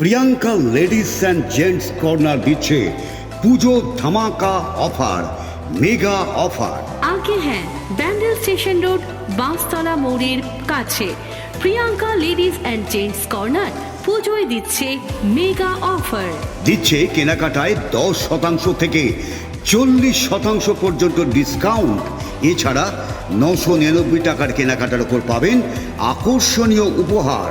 Priyanka ladies and gents corner দিচ্ছে পুজো ধামাকা offer mega offer. আগে হ্যাঁ ব্যান্ডেল স্টেশন রোড বাঁশতলা মোড়ের কাছে। Priyanka ladies and gents corner পুজোয় দিচ্ছে মেগা অফার। দিচ্ছে কেনাকাটায় দশ শতাংশ থেকে চল্লিশ শতাংশ পর্যন্ত ডিসকাউন্ট। এছাড়া নশো নিরানব্বই টাকার কেনাকাটার ওপর পাবেন আকর্ষণীয় উপহার।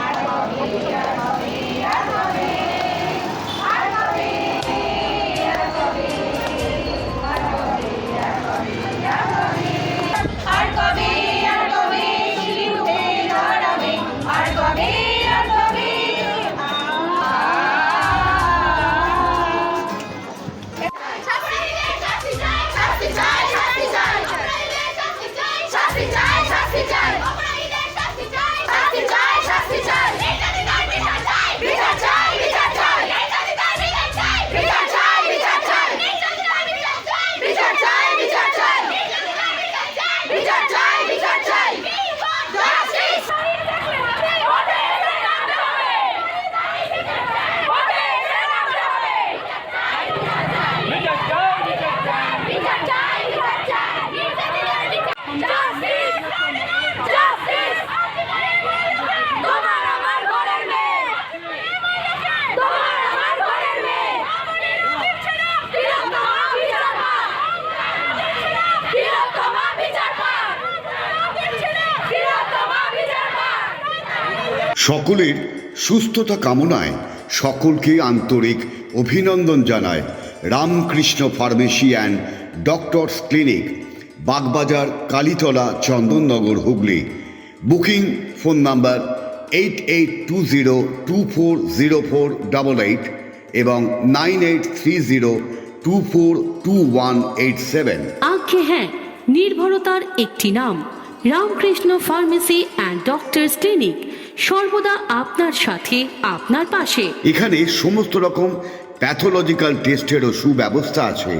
সকলের সুস্থতা কামনায় সকলকে আন্তরিক অভিনন্দন জানায় Ramakrishna pharmacy and doctors clinic, Baghbazar, Kalitala, Chandannagar, Hooghly. Booking phone number eight eight two zero two four zero four double eight এবং nine eight three zero two four two one eight seven. আগে হ্যাঁ নির্ভরতার একটি নাম, Ramakrishna pharmacy and doctors clinic. সর্বদা আপনার সাথে আপনার পাশে। এখানে সমস্ত রকম প্যাথোলজিক্যাল টেস্টেরও সুব্যবস্থা আছে।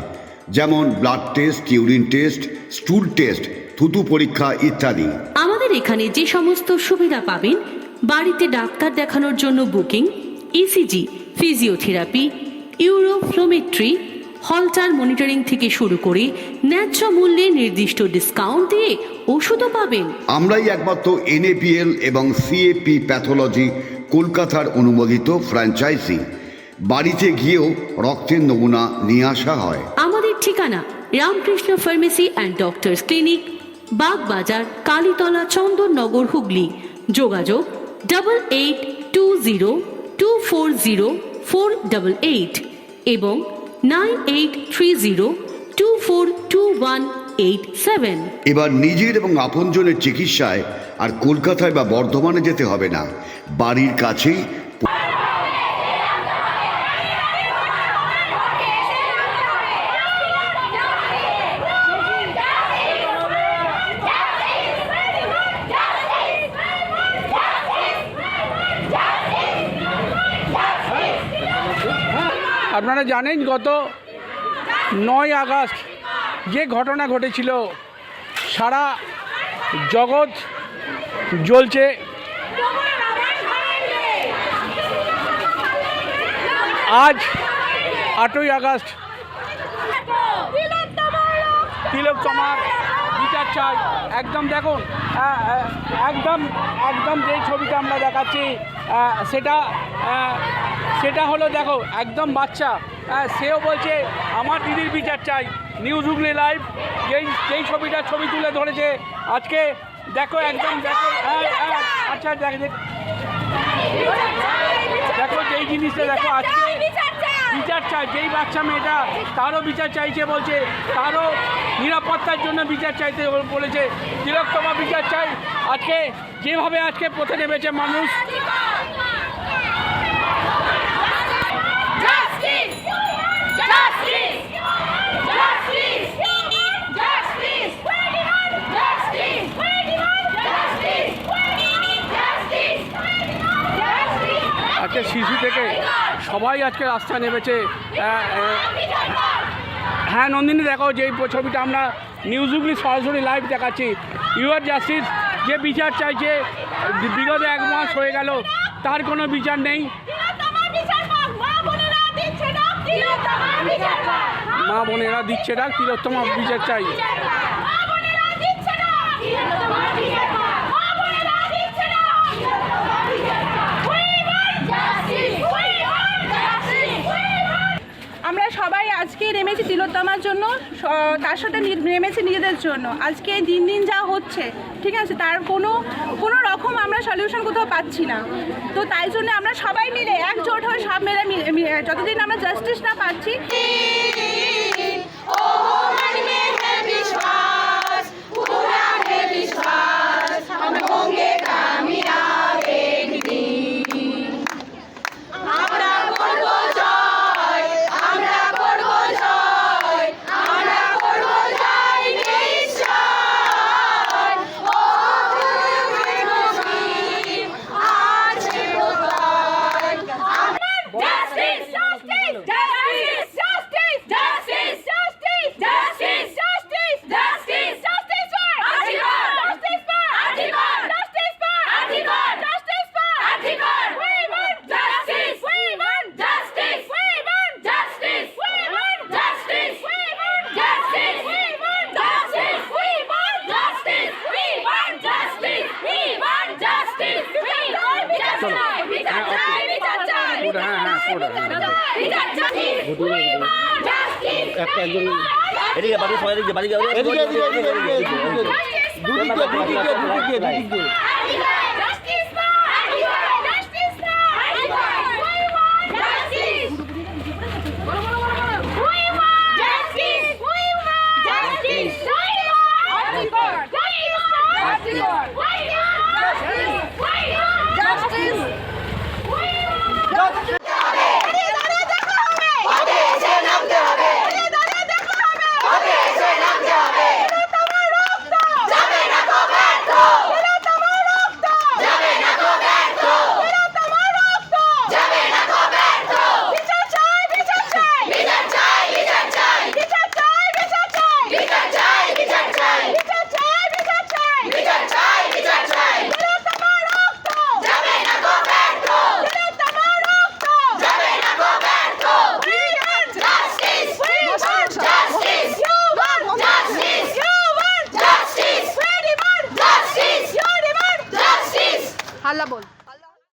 যেমন blood test urine test stool test থুতু পরীক্ষা ইত্যাদি। আমাদের এখানে যে সমস্ত সুবিধা পাবেন বাড়িতে ডাক্তার দেখানোর জন্য booking ECG physiotherapy uroflowmetry Holter monitoring থেকে শুরু করে ন্যায্য মূল্যে নির্দিষ্ট ডিসকাউন্ট দিয়ে ওষুধও পাবেন। আমরাই একমাত্র এনএপিএল এবং সিএপি প্যাথোলজি কলকাতার অনুমোদিত ফ্র্যাঞ্চাইজি। বাড়িতে গিয়েও রক্তের নমুনা নিয়ে আসা হয়। আমাদের ঠিকানা Ramakrishna pharmacy and doctors clinic Baghbazar Kalitala Chandannagar Hooghly. যোগাযোগ double eight two zero two four zero four double eight এবং nine eight three zero two four two one eight seven. এবার নিজের এবং আপনজনের চিকিৎসায় আর কলকাতায় বা বর্ধমানে যেতে হবে না। বাড়ির কাছেই আপনারা জানেন গত নয় আগস্ট যে ঘটনা ঘটেছিল, সারা জগৎ জ্বলছে। আজ আটই আগস্ট তিলক তোমার বিচার চাই। একদম দেখুন একদম একদম যেই ছবিটা আমরা দেখাচ্ছি সেটা সেটা হলো দেখো একদম বাচ্চা। হ্যাঁ সেও বলছে আমার দিদির বিচার চাই। নিউজ হুগলি লাইভ যেই যেই ছবিটা ছবি তুলে ধরেছে আজকে দেখো একদম দেখো হ্যাঁ, হ্যাঁ, আচ্ছা দেখ দেখ- যেই জিনিসটা দেখো আজকে বিচার চাই। যেই বাচ্চা মেয়েটা তারও বিচার চাইছে বলছে তারও নিরাপত্তার জন্য বিচার চাইতে বলেছে। তিলোত্তমা বিচার চাই। আজকে যেভাবে আজকে পথে নেমেছে মানুষ আজকে শিশু থেকে সবাই আজকে রাস্তায় নেমেছে। হ্যাঁ নন্দিনী, দেখো যে ছবিটা আমরা নিউজ হুগলি সরাসরি লাইভ দেখাচ্ছি। ইউআর জাস্টিস যে বিচার চাইছে, বিগত এক মাস হয়ে গেল, তার কোনো বিচার নেই! মা বোনেরা দিচ্ছে ডাক তিলোত্তমা বিচার চাই মা বোনেরা দিচ্ছে না! তিলোত্তমা বিচার পাক! মা বোনেরা দিচ্ছে না! তিলোত্তমা বিচার পাক! We want justice! We want justice! We want আমরা সবাই আজকে নেমেছি তিলোত্তমার জন্য তার সাথে নেমেছি নিজেদের জন্য। আজকে দিন দিন যা হচ্ছে, ঠিক আছে? তার কোনো কোনো রকম আমরা সলিউশন কোথাও পাচ্ছি না। তো তাই জন্য আমরা সবাই মিলে একজোট হয়ে সব মেলে যতদিন আমরা জাস্টিস না পাচ্ছি এদিকে বাড়ি সবাই এদিকে বাড়ি এদিকে এদিকে এদিকে এদিকে এদিকে এদিকে এদিকে এদিকে এদিকে এদিকে Adhikar!